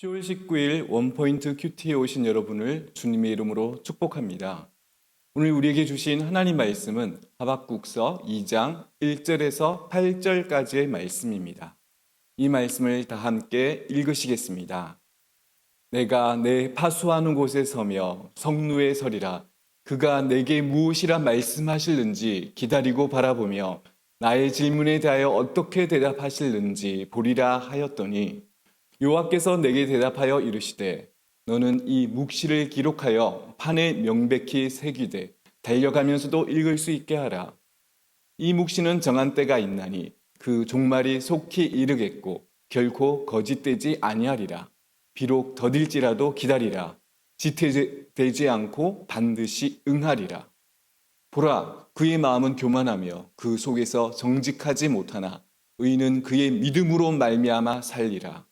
10월 19일 원포인트 큐티에 오신 여러분을 주님의 이름으로 축복합니다. 오늘 우리에게 주신 하나님 말씀은 하박국서 2장 1절에서 8절까지의 말씀입니다. 이 말씀을 다 함께 읽으시겠습니다. 내가 내 파수하는 곳에 서며 성루에 서리라. 그가 내게 무엇이라 말씀하실는지 기다리고 바라보며 나의 질문에 대하여 어떻게 대답하실는지 보리라 하였더니 여호와께서 내게 대답하여 이르시되 너는 이 묵시를 기록하여 판에 명백히 새기되 달려가면서도 읽을 수 있게 하라. 이 묵시는 정한 때가 있나니 그 종말이 속히 이르겠고 결코 거짓되지 아니하리라. 비록 더딜지라도 기다리라. 지체되지 않고 반드시 응하리라. 보라, 그의 마음은 교만하며 그 속에서 정직하지 못하나 의는 그의 믿음으로 말미암아 살리라.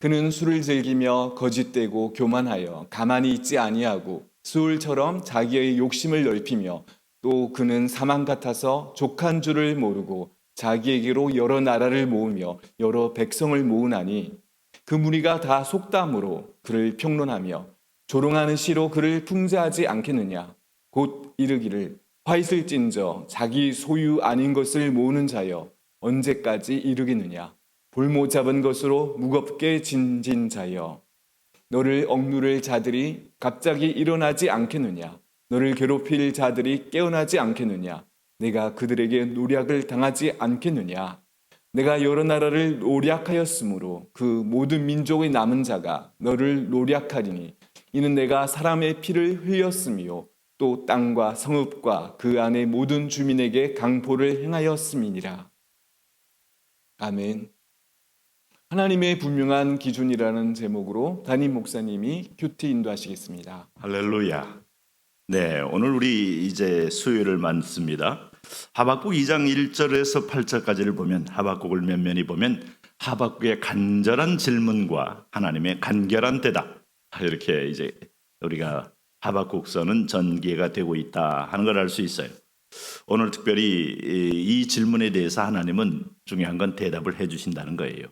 그는 술을 즐기며 거짓되고 교만하여 가만히 있지 아니하고 수울처럼 자기의 욕심을 넓히며 또 그는 사망 같아서 족한 줄을 모르고 자기에게로 여러 나라를 모으며 여러 백성을 모으나니 그 무리가 다 속담으로 그를 평론하며 조롱하는 시로 그를 풍자하지 않겠느냐? 곧 이르기를 화 있을진저 자기 소유 아닌 것을 모으는 자여 언제까지 이르겠느냐 볼모 잡은 것으로 무겁게 진진 자여. 너를 억누를 자들이 갑자기 일어나지 않겠느냐? 너를 괴롭힐 자들이 깨어나지 않겠느냐? 내가 그들에게 노략을 당하지 않겠느냐? 내가 여러 나라를 노략하였으므로 그 모든 민족의 남은 자가 너를 노략하리니 이는 내가 사람의 피를 흘렸으며 또 땅과 성읍과 그 안의 모든 주민에게 강포를 행하였음이니라. 아멘. 하나님의 분명한 기준이라는 제목으로 담임 목사님이 큐티 인도하시겠습니다. 할렐루야. 네, 오늘 우리 이제 수요일을 맞습니다. 하박국 2장 1절에서 8절까지를 보면 하박국을 면면히 보면 하박국의 간절한 질문과 하나님의 간결한 대답 이렇게 이제 우리가 하박국서는 전개가 되고 있다 하는 걸 알 수 있어요. 오늘 특별히 이 질문에 대해서 하나님은 중요한 건 대답을 해 주신다는 거예요.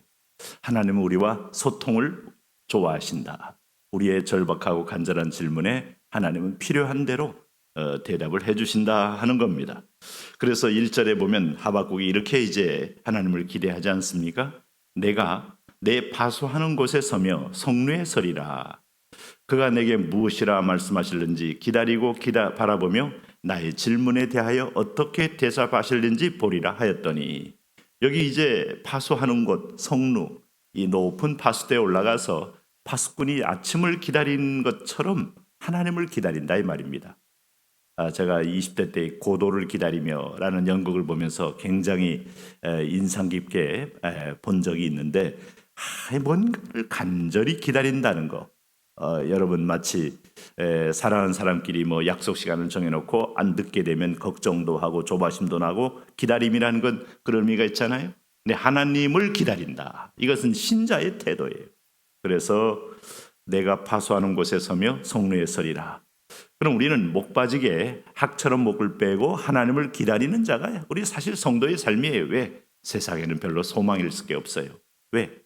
하나님은 우리와 소통을 좋아하신다. 우리의 절박하고 간절한 질문에 하나님은 필요한 대로 어, 대답을 해주신다 하는 겁니다. 그래서 1절에 보면 하박국이 이렇게 이제 하나님을 기대하지 않습니까? 내가 내 파수하는 곳에 서며 성루에 서리라. 그가 내게 무엇이라 말씀하실는지 기다리고 기다 바라보며 나의 질문에 대하여 어떻게 대답하실는지 보리라 하였더니 여기 이제 파수하는 곳 성루 이 높은 파수대에 올라가서 파수꾼이 아침을 기다린 것처럼 하나님을 기다린다 이 말입니다. 아, 제가 20대 때 고도를 기다리며라는 연극을 보면서 굉장히 에, 인상 깊게 에, 본 적이 있는데 아, 뭔가를 간절히 기다린다는 거. 어, 여러분 마치 에, 사랑하는 사람끼리 뭐 약속 시간을 정해놓고 안 듣게 되면 걱정도 하고 조바심도 나고 기다림이라는 건 그런 의미가 있잖아요. 근데 하나님을 기다린다. 이것은 신자의 태도예요. 그래서 내가 파수하는 곳에 서며 성루에 서리라. 그럼 우리는 목 빠지게 학처럼 목을 빼고 하나님을 기다리는 자가 우리 사실 성도의 삶이에요. 왜? 세상에는 별로 소망일 수게 없어요. 왜?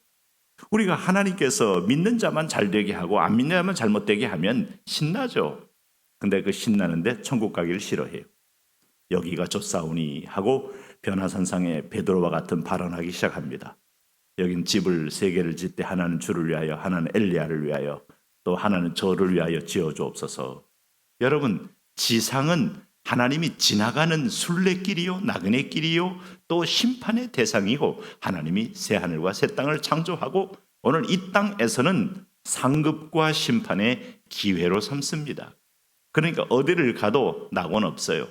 우리가 하나님께서 믿는 자만 잘 되게 하고 안 믿는 자만 잘못되게 하면 신나죠. 근데 그 신나는데 천국 가기를 싫어해요. 여기가 좋사오니 하고 변화산상에 베드로와 같은 발언하기 시작합니다. 여긴 집을 세 개를 짓되 하나는 주를 위하여 하나는 엘리야를 위하여 또 하나는 저를 위하여 지어 주옵소서. 여러분 지상은 하나님이 지나가는 순례길이요 나그네 길이요 또 심판의 대상이고 하나님이 새 하늘과 새 땅을 창조하고 오늘 이 땅에서는 상급과 심판의 기회로 삼습니다. 그러니까 어디를 가도 낙원 없어요.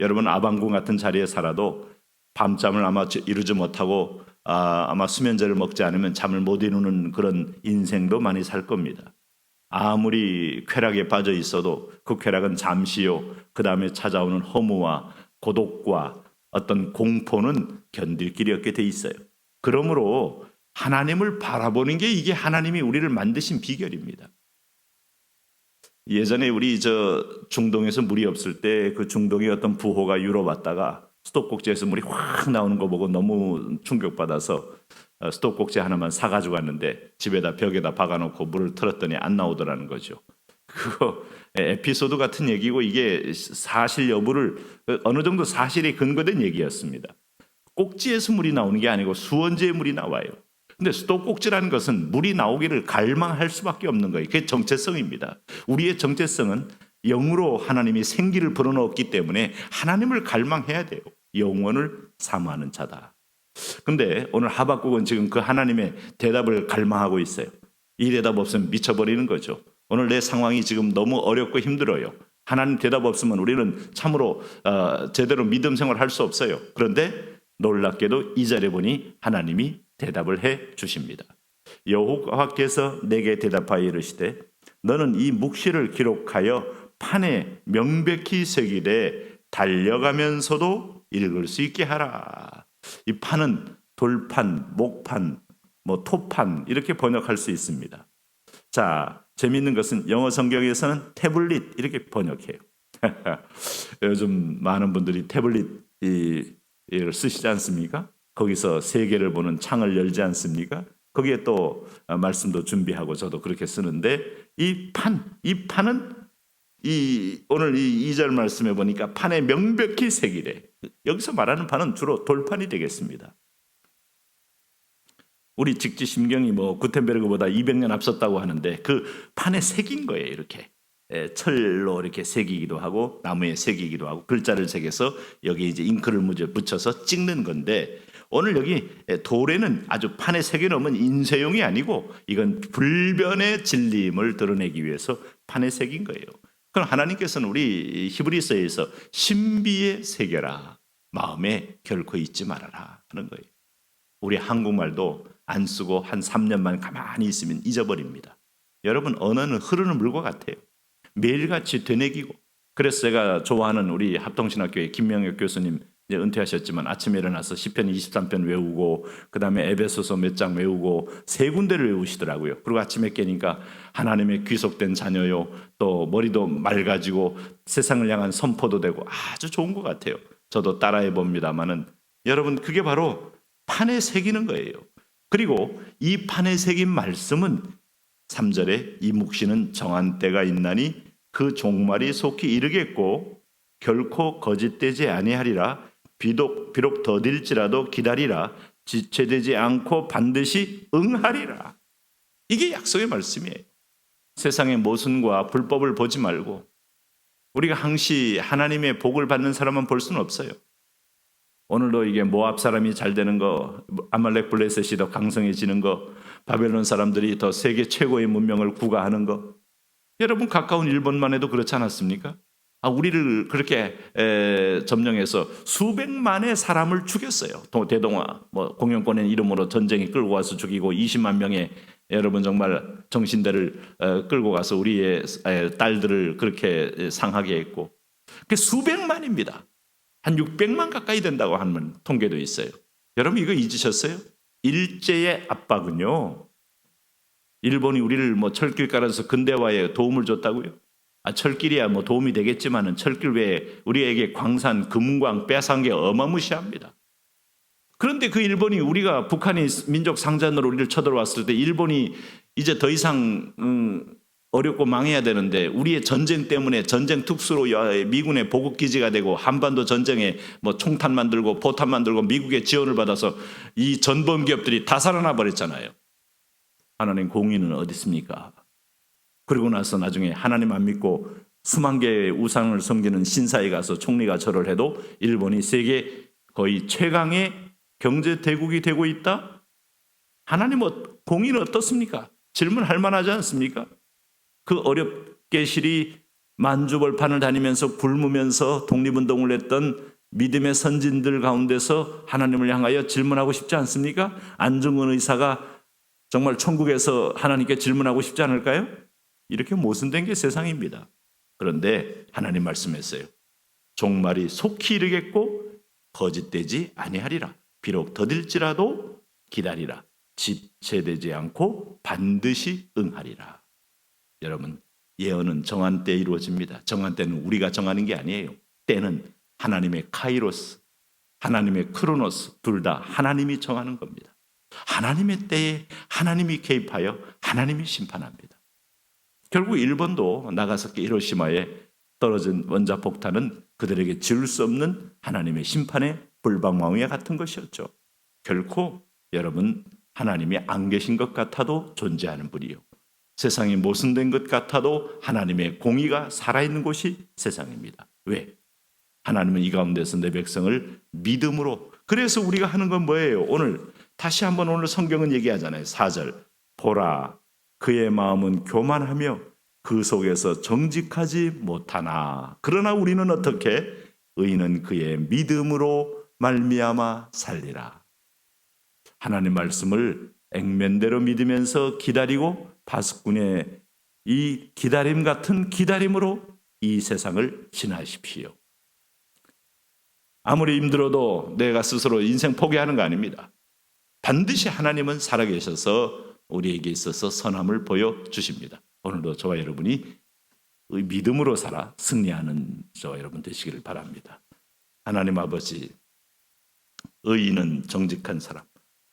여러분 아방궁 같은 자리에 살아도 밤잠을 아마 이루지 못하고 아, 아마 수면제를 먹지 않으면 잠을 못 이루는 그런 인생도 많이 살 겁니다. 아무리 쾌락에 빠져 있어도 그 쾌락은 잠시요. 그 다음에 찾아오는 허무와 고독과 어떤 공포는 견딜 길이 없게 돼 있어요. 그러므로 하나님을 바라보는 게 이게 하나님이 우리를 만드신 비결입니다. 예전에 우리 저 중동에서 물이 없을 때 그 중동의 어떤 부호가 유럽 왔다가 수도꼭지에서 물이 확 나오는 거 보고 너무 충격받아서 어, 수도꼭지 하나만 사가지고 갔는데 집에다 벽에다 박아놓고 물을 틀었더니 안 나오더라는 거죠. 그거 에피소드 같은 얘기고 이게 사실 여부를 어느 정도 사실에 근거된 얘기였습니다. 꼭지에서 물이 나오는 게 아니고 수원지에 물이 나와요. 근데 수도꼭지라는 것은 물이 나오기를 갈망할 수밖에 없는 거예요. 그게 정체성입니다. 우리의 정체성은 영으로 하나님이 생기를 불어넣었기 때문에 하나님을 갈망해야 돼요. 영원을 사모하는 자다. 근데 오늘 하박국은 지금 그 하나님의 대답을 갈망하고 있어요. 이 대답 없으면 미쳐버리는 거죠. 오늘 내 상황이 지금 너무 어렵고 힘들어요. 하나님 대답 없으면 우리는 참으로 어, 제대로 믿음 생활 할 수 없어요. 그런데 놀랍게도 이 절에 보니 하나님이 대답을 해 주십니다. 여호와께서 내게 대답하여 이르시되 너는 이 묵시를 기록하여 판에 명백히 새기되 달려가면서도 읽을 수 있게 하라. 이 판은 돌판, 목판, 뭐 토판 이렇게 번역할 수 있습니다. 자, 재미있는 것은 영어 성경에서는 태블릿 이렇게 번역해요. 요즘 많은 분들이 태블릿 이, 이걸 쓰시지 않습니까? 거기서 세계를 보는 창을 열지 않습니까? 거기에 또 아, 말씀도 준비하고 저도 그렇게 쓰는데 이 판, 이 판은 이 오늘 이 2절 말씀에 보니까 판에 명백히 새기래. 여기서 말하는 판은 주로 돌판이 되겠습니다. 우리 직지 심경이 뭐 구텐베르그보다 200년 앞섰다고 하는데 그 판에 새긴 거예요, 이렇게. 예, 철로 이렇게 새기기도 하고 나무에 새기기도 하고 글자를 새겨서 여기 이제 잉크를 묻혀- 붙여서 찍는 건데 오늘 여기 돌에는 아주 판에 새겨놓으면 인쇄용이 아니고 이건 불변의 진리임을 드러내기 위해서 판에 새긴 거예요. 그럼 하나님께서는 우리 히브리서에서 신비에 새겨라 마음에 결코 잊지 말아라 하는 거예요. 우리 한국말도 안 쓰고 한 3년만 가만히 있으면 잊어버립니다. 여러분 언어는 흐르는 물과 같아요. 매일같이 되뇌기고 그래서 제가 좋아하는 우리 합동신학교의 김명혁 교수님 이제 은퇴하셨지만 아침에 일어나서 시편 23편 외우고 그다음에 에베소서 몇 장 외우고 세 군데를 외우시더라고요. 그리고 아침에 깨니까 하나님의 귀속된 자녀요. 또 머리도 맑아지고 세상을 향한 선포도 되고 아주 좋은 것 같아요. 저도 따라해 봅니다만은 여러분 그게 바로 판에 새기는 거예요. 그리고 이 판에 새긴 말씀은 3절에 이 묵시는 정한 때가 있나니 그 종말이 속히 이르겠고 결코 거짓되지 아니하리라 비록 비록 더딜지라도 기다리라 지체되지 않고 반드시 응하리라 이게 약속의 말씀이에요. 세상의 모순과 불법을 보지 말고 우리가 항시 하나님의 복을 받는 사람만 볼 수는 없어요. 오늘도 이게 모압 사람이 잘 되는 거, 아말렉 블레셋이 더 강성해지는 거, 바벨론 사람들이 더 세계 최고의 문명을 구가하는 거. 여러분 가까운 일본만 해도 그렇지 않았습니까? 아, 우리를 그렇게 에, 점령해서 수백만의 사람을 죽였어요. 도- 대동아 뭐 공영권의 이름으로 전쟁이 끌고 와서 죽이고 20만 명의 여러분 정말 정신대를 어, 끌고 가서 우리의 에, 딸들을 그렇게 상하게 했고 그 수백만입니다. 한 600만 가까이 된다고 하는 통계도 있어요. 여러분 이거 잊으셨어요? 일제의 압박은요. 일본이 우리를 뭐 철길 깔아서 근대화에 도움을 줬다고요? 아, 철길이야 뭐 도움이 되겠지만은 철길 외에 우리에게 광산, 금광 빼앗은 게 어마무시합니다. 그런데 그 일본이 우리가 북한이 민족 상잔으로 우리를 쳐들어왔을 때 일본이 이제 더 이상 음, 어렵고 망해야 되는데 우리의 전쟁 때문에 전쟁 특수로 여- 미군의 보급 기지가 되고 한반도 전쟁에 뭐 총탄 만들고 포탄 만들고 미국의 지원을 받아서 이 전범 기업들이 다 살아나 버렸잖아요. 하나님 공의는 어디 있습니까? 그리고 나서 나중에 하나님 안 믿고 수만 개의 우상을 섬기는 신사에 가서 총리가 절을 해도 일본이 세계 거의 최강의 경제 대국이 되고 있다? 하나님 어, 공의는 어떻습니까? 질문할 만하지 않습니까? 그 어렵게 실이 만주벌판을 다니면서 굶으면서 독립운동을 했던 믿음의 선진들 가운데서 하나님을 향하여 질문하고 싶지 않습니까? 안중근 의사가 정말 천국에서 하나님께 질문하고 싶지 않을까요? 이렇게 모순된 게 세상입니다. 그런데 하나님 말씀했어요. 종말이 속히 이르겠고 거짓되지 아니하리라. 비록 더딜지라도 기다리라. 지체되지 않고 반드시 응하리라. 여러분 예언은 정한 때에 이루어집니다. 정한 때는 우리가 정하는 게 아니에요. 때는 하나님의 카이로스 하나님의 크로노스 둘 다 하나님이 정하는 겁니다. 하나님의 때에 하나님이 개입하여 하나님이 심판합니다. 결국 일본도 나가사키 히로시마에 떨어진 원자 폭탄은 그들에게 지울 수 없는 하나님의 심판의 불방망이와 같은 것이었죠. 결코 여러분 하나님이 안 계신 것 같아도 존재하는 분이요. 세상이 모순된 것 같아도 하나님의 공의가 살아있는 곳이 세상입니다. 왜? 하나님은 이 가운데서 내 백성을 믿음으로 그래서 우리가 하는 건 뭐예요? 오늘 다시 한번 오늘 성경은 얘기하잖아요. 4절 보라 그의 마음은 교만하며 그 속에서 정직하지 못하나 그러나 우리는 어떻게 의인은 그의 믿음으로 말미암아 살리라. 하나님 말씀을 액면대로 믿으면서 기다리고 바스꾼의 이 기다림 같은 기다림으로 이 세상을 지나십시오. 아무리 힘들어도 내가 스스로 인생 포기하는 거 아닙니다. 반드시 하나님은 살아계셔서 우리에게 있어서 선함을 보여 주십니다. 오늘도 저와 여러분이 의 믿음으로 살아 승리하는 저와 여러분 되시기를 바랍니다. 하나님 아버지, 의인은 정직한 사람,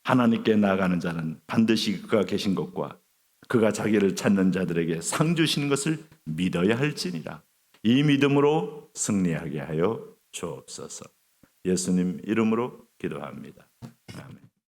하나님께 나아가는 자는 반드시 그가 계신 것과 그가 자기를 찾는 자들에게 상 주시는 것을 믿어야 할지니라. 이 믿음으로 승리하게 하여 주옵소서. 예수님 이름으로 기도합니다. 아멘.